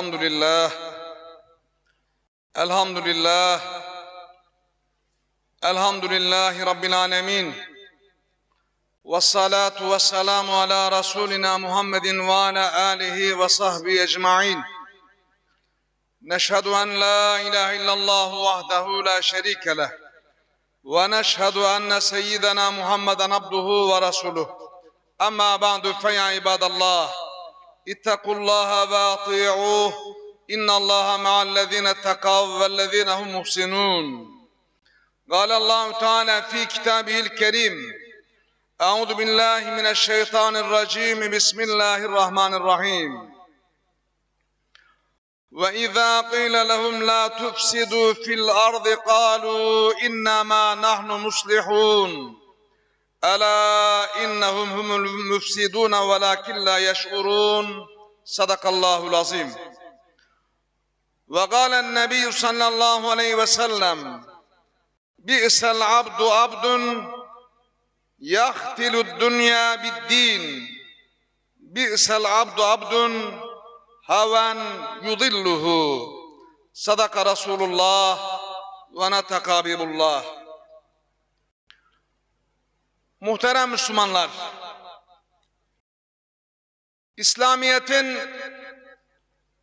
Elhamdülillah. Elhamdülillah. Elhamdülillahi Rabbil alemin. Ve salatu ve selamu ala Resulina Muhammedin ve ala alihi ve sahbihi ecma'in. نشهد أن لا إله إلا الله وحده لا شريك له ونشهد أن سيدنا محمدا عبده ورسوله أما بعد فيا عباد الله اتقوا الله واطيعوه إن الله مع الذين اتقوا والذين هم محسنون قال الله تعالى في كتابه الكريم أعوذ بالله من الشيطان الرجيم بسم الله الرحمن الرحيم وإذا قيل لهم لا تفسدوا في الأرض قالوا إنما نحن مصلحون ألا إنهم هم المفسدون ولكن لا يشعرون Sadakallahul azim. Ve gâlen nebiyyü sallallahu aleyhi ve sellem. Bi'sel abdu abdun yahtilud dünya biddin. Bi'sel abdu abdun haven yudilluhu. Sadaka Resulullah ve netekabirullah Muhterem Müslümanlar İslamiyet'in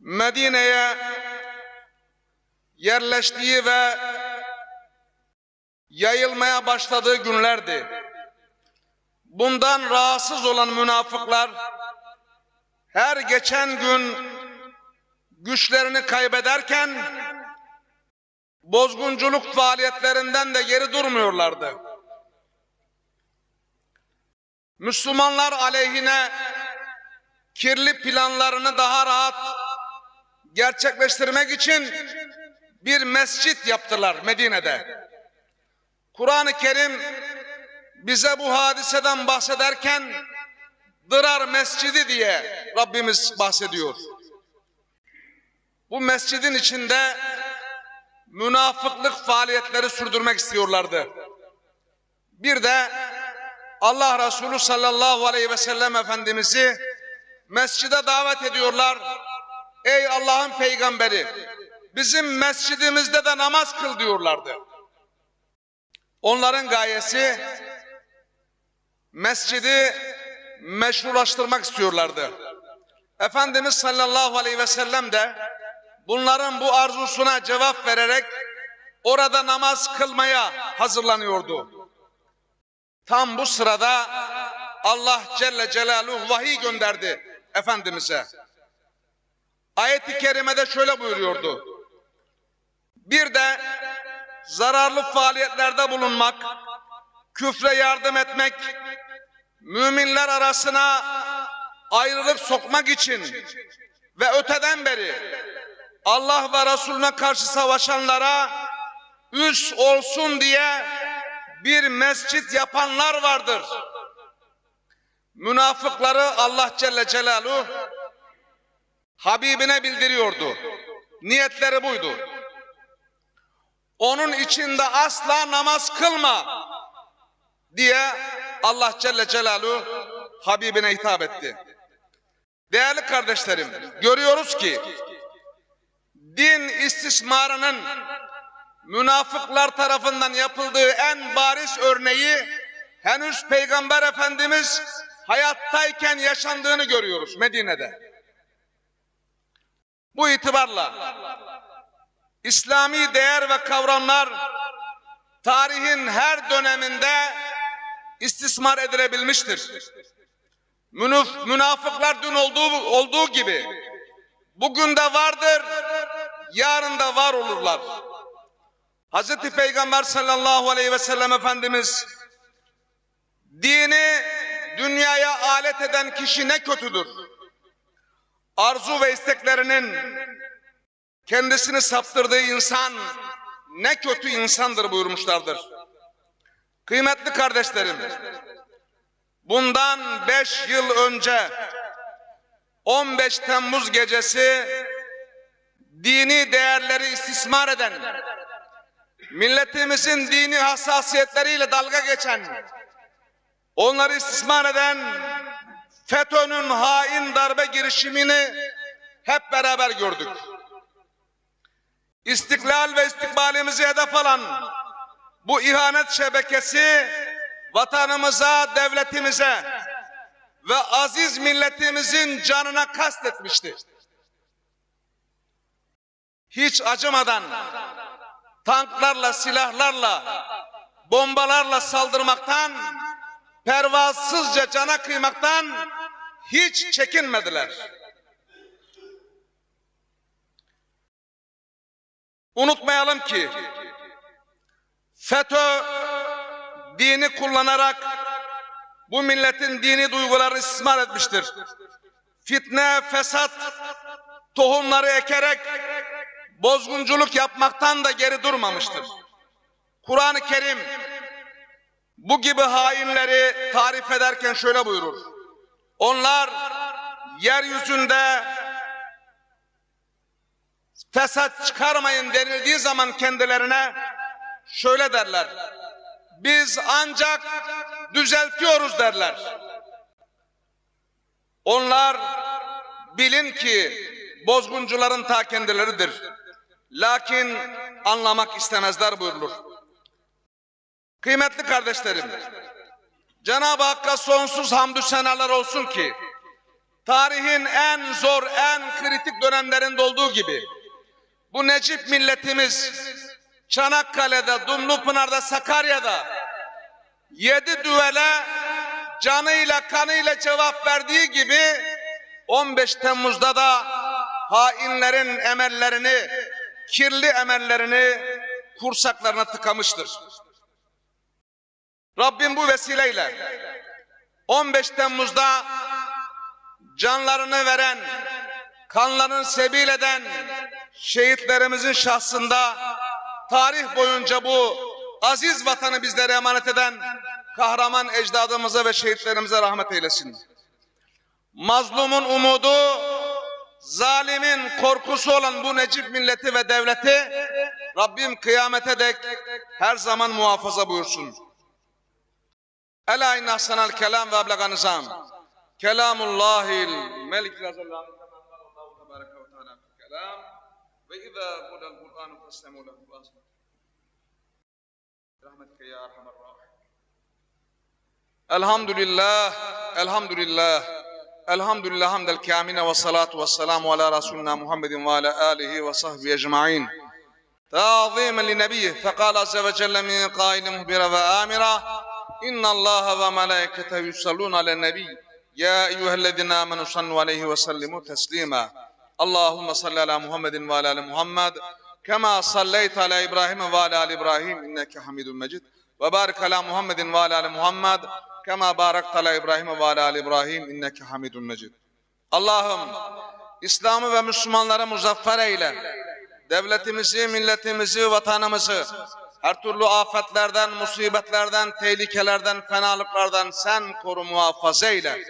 Medine'ye yerleştiği ve yayılmaya başladığı günlerdi. Bundan rahatsız olan münafıklar her geçen gün güçlerini kaybederken bozgunculuk faaliyetlerinden de geri durmuyorlardı. Müslümanlar aleyhine kirli planlarını daha rahat gerçekleştirmek için bir mescit yaptılar Medine'de. Kur'an-ı Kerim bize bu hadiseden bahsederken Dırar Mescidi diye Rabbimiz bahsediyor. Bu mescidin içinde münafıklık faaliyetleri sürdürmek istiyorlardı. Bir de Allah Resulü sallallahu aleyhi ve sellem Efendimiz'i mescide davet ediyorlar. Ey Allah'ın peygamberi bizim mescidimizde de namaz kıl diyorlardı. Onların gayesi mescidi meşrulaştırmak istiyorlardı. Efendimiz sallallahu aleyhi ve sellem de bunların bu arzusuna cevap vererek orada namaz kılmaya hazırlanıyordu. Tam bu sırada Allah Celle Celaluhu vahiy gönderdi Efendimiz'e. Ayet-i Kerime'de şöyle buyuruyordu. Bir de zararlı faaliyetlerde bulunmak, küfre yardım etmek, müminler arasına ayrılık sokmak için ve öteden beri Allah ve Resulüne karşı savaşanlara üs olsun diye bir mescit yapanlar vardır. Münafıkları Allah Celle Celaluhu Habibine bildiriyordu. Niyetleri buydu. Onun içinde asla namaz kılma diye Allah Celle Celaluhu Habibine hitap etti. Değerli kardeşlerim, görüyoruz ki din istismarının münafıklar tarafından yapıldığı en bariz örneği henüz Peygamber Efendimiz hayattayken yaşandığını görüyoruz Medine'de. Bu itibarla İslami değer ve kavramlar tarihin her döneminde istismar edilebilmiştir. Münaf- Münafıklar dün olduğu, olduğu gibi bugün de vardır, yarın da var olurlar. Hazreti Peygamber sallallahu aleyhi ve sellem Efendimiz dini dünyaya alet eden kişi ne kötüdür. Arzu ve isteklerinin kendisini saptırdığı insan ne kötü insandır buyurmuşlardır. Kıymetli kardeşlerim, bundan beş yıl önce 15 Temmuz gecesi dini değerleri istismar eden, milletimizin dini hassasiyetleriyle dalga geçen, onları istismar eden FETÖ'nün hain darbe girişimini hep beraber gördük. İstiklal ve istikbalimizi hedef alan bu ihanet şebekesi vatanımıza, devletimize ve aziz milletimizin canına kastetmişti. Hiç acımadan tanklarla, silahlarla, bombalarla saldırmaktan, pervasızca cana kıymaktan hiç çekinmediler. Unutmayalım ki FETÖ dini kullanarak bu milletin dini duygularını istismar etmiştir. Fitne, fesat tohumları ekerek bozgunculuk yapmaktan da geri durmamıştır. Kur'an-ı Kerim bu gibi hainleri tarif ederken şöyle buyurur. Onlar yeryüzünde fesat çıkarmayın denildiği zaman kendilerine şöyle derler. Biz ancak düzeltiyoruz derler. Onlar bilin ki bozguncuların ta kendileridir. Lakin anlamak istemezler buyurulur. Kıymetli kardeşlerim, Cenab-ı Hakk'a sonsuz hamdü senalar olsun ki tarihin en zor, en kritik dönemlerinde olduğu gibi bu Necip milletimiz Çanakkale'de, Dumlupınar'da, Sakarya'da yedi düvele canıyla kanıyla cevap verdiği gibi 15 Temmuz'da da hainlerin emellerini, kirli emellerini kursaklarına tıkamıştır. Rabbim bu vesileyle 15 Temmuz'da canlarını veren, kanlarını sebil eden şehitlerimizin şahsında tarih boyunca bu aziz vatanı bizlere emanet eden kahraman ecdadımıza ve şehitlerimize rahmet eylesin. Mazlumun umudu, zalimin korkusu olan bu Necip milleti ve devleti Rabbim kıyamete dek her zaman muhafaza buyursun. Ela inna ahsanal kelam ve ablaga nizam. Kelamullahil melik razallahu tebareke ve teala fil kelam ve izâ kudel Kur'anu festemu lehu ve asma. Rahmetke ya erhamer rahim. Elhamdülillah, elhamdülillah. Elhamdülillah hamdel kamine ve salatu ve selamu ala Resulina Muhammedin ve ala alihi ve sahbihi ecma'in. تعظيما لنبيه فقال عز وجل من قائل مخبرا وآمرا إن الله وملائكته يصلون على النبي يا أيها الذين آمنوا صلوا عليه وسلموا تسليما اللهم صل على محمد وعلى آل محمد كما صليت على إبراهيم وعلى آل إبراهيم إنك حميد مجيد وبارك على محمد وعلى آل محمد كما باركت على إبراهيم وعلى آل إبراهيم إنك حميد مجيد Allah'ım İslam'ı ve Müslümanları muzaffer eyle. Devletimizi, milletimizi, vatanımızı her türlü afetlerden, musibetlerden, tehlikelerden, fenalıklardan sen koru muhafaza eyle.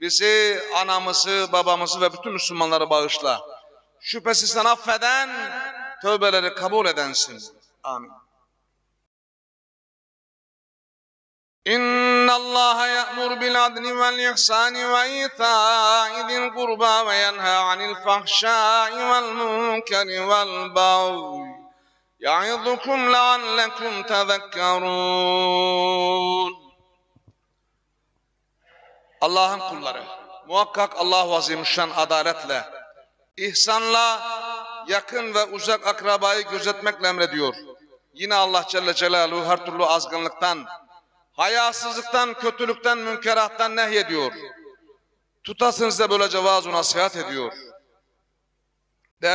Bizi, anamızı, babamızı ve bütün Müslümanları bağışla. Şüphesiz sen affeden, tövbeleri kabul edensin. Amin. إن الله يأمر بالعدل والإحسان وإيتاء ذي القربى وينهى عن الفحشاء والمنكر والبغي يعظكم لعلكم تذكرون Allah'ın kulları muhakkak Allah azimüşşan adaletle, ihsanla yakın ve uzak akrabayı gözetmekle emrediyor. Yine Allah Celle Celaluhu her türlü azgınlıktan, hayasızlıktan, kötülükten, münkerattan nehyediyor. Tutasınız da böylece vaaz nasihat ediyor.